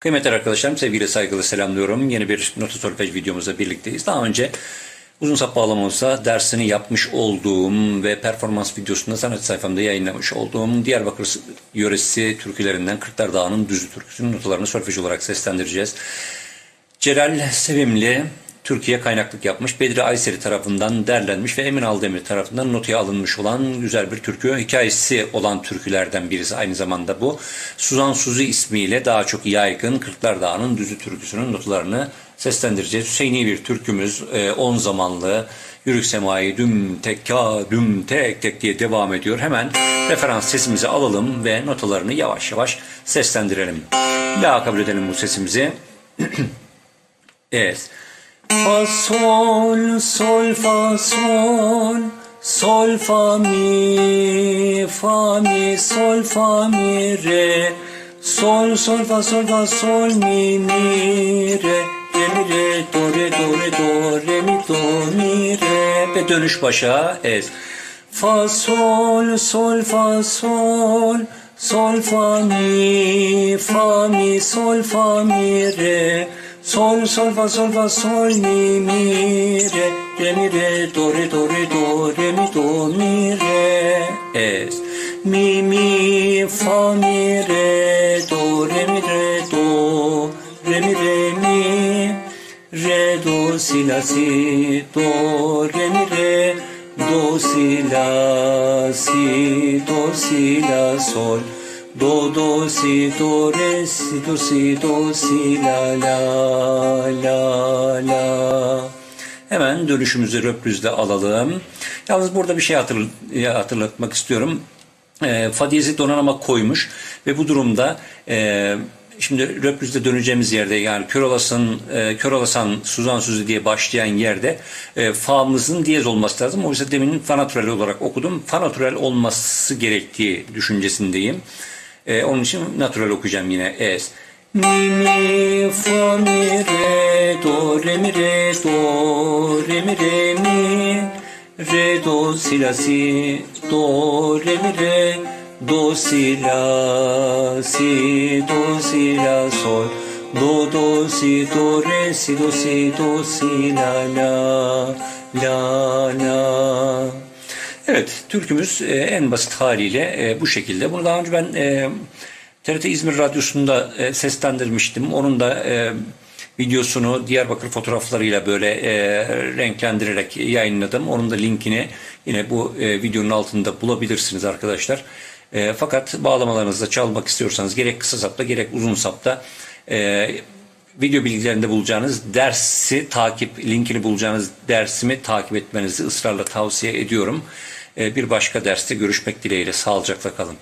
Kıymetli arkadaşlarım, sevgiyle saygılı selamlıyorum. Yeni bir nota solfej videomuzda birlikteyiz. Daha önce uzun sap bağlamamızda dersini yapmış olduğum ve performans videosunda sanat sayfamda yayınlamış olduğum Diyarbakır yöresi türkülerinden Kırklar Dağı'nın düzü türküsünün notalarını solfej olarak seslendireceğiz. Celal Sevimli Türkiye kaynaklık yapmış. Bedri Ayseri tarafından derlenmiş ve Emin Aldemir tarafından notaya alınmış olan güzel bir türkü. Hikayesi olan türkülerden birisi aynı zamanda bu. Suzan Suzi ismiyle daha çok yaygın Kırklar Dağı'nın düzü türküsünün notalarını seslendireceğiz. Hüseyini bir türkümüz 10 zamanlı Yürük Semai düm tek ka düm tek tek diye devam ediyor. Hemen referans sesimizi alalım ve notalarını yavaş yavaş seslendirelim. La kabul edelim bu sesimizi. Evet. Fa sol sol fa sol sol fa mi fa mi sol fa mi re. Sol sol fa sol fa sol mi mi re. Re mi re do re do re do re mi do mi re. Ve dönüş başa es. Fa sol sol fa sol sol fa mi fa mi sol fa mi re Sol, sol, fa, sol, fa, sol, mi, mi, re, re, mi, re, do, re, do, re, do, re, mi, do, mi, re, es. Mi, mi, fa, mi, re, do, re, mi, re, do, re, mi, re, mi, re, do, si, la, si, do, re, mi, re, do, si, la, si, do, si, la, sol. Do do si do re si do si do si la la la la. Hemen dönüşümüzü röprüzde alalım. Yalnız burada bir şey hatırl hatırlatmak istiyorum. E, fa diyezi donanıma koymuş ve bu durumda e, şimdi röprüzde döneceğimiz yerde yani Körolas'ın e, Körolasan Suzan Sözü diye başlayan yerde e, fa'mızın diyez olması lazım. Oysa demin fa natürel olarak okudum. Fa natürel olması gerektiği düşüncesindeyim. Ee, onun için natural okuyacağım yine. Es. Mi mi fa mi re do re mi re do re mi re mi re do si la si do re mi re do si la si do si la sol do do si do re si do si do si la la la la Evet, türkümüz e, en basit haliyle e, bu şekilde. Bunu daha önce ben e, TRT İzmir Radyosu'nda e, seslendirmiştim. Onun da e, videosunu Diyarbakır fotoğraflarıyla böyle e, renklendirerek yayınladım. Onun da linkini yine bu e, videonun altında bulabilirsiniz arkadaşlar. E, fakat bağlamalarınızda çalmak istiyorsanız gerek kısa sapta gerek uzun sapta e, video bilgilerinde bulacağınız dersi takip linkini bulacağınız dersimi takip etmenizi ısrarla tavsiye ediyorum. Ee, Bir başka derste görüşmek dileğiyle sağlıcakla kalın.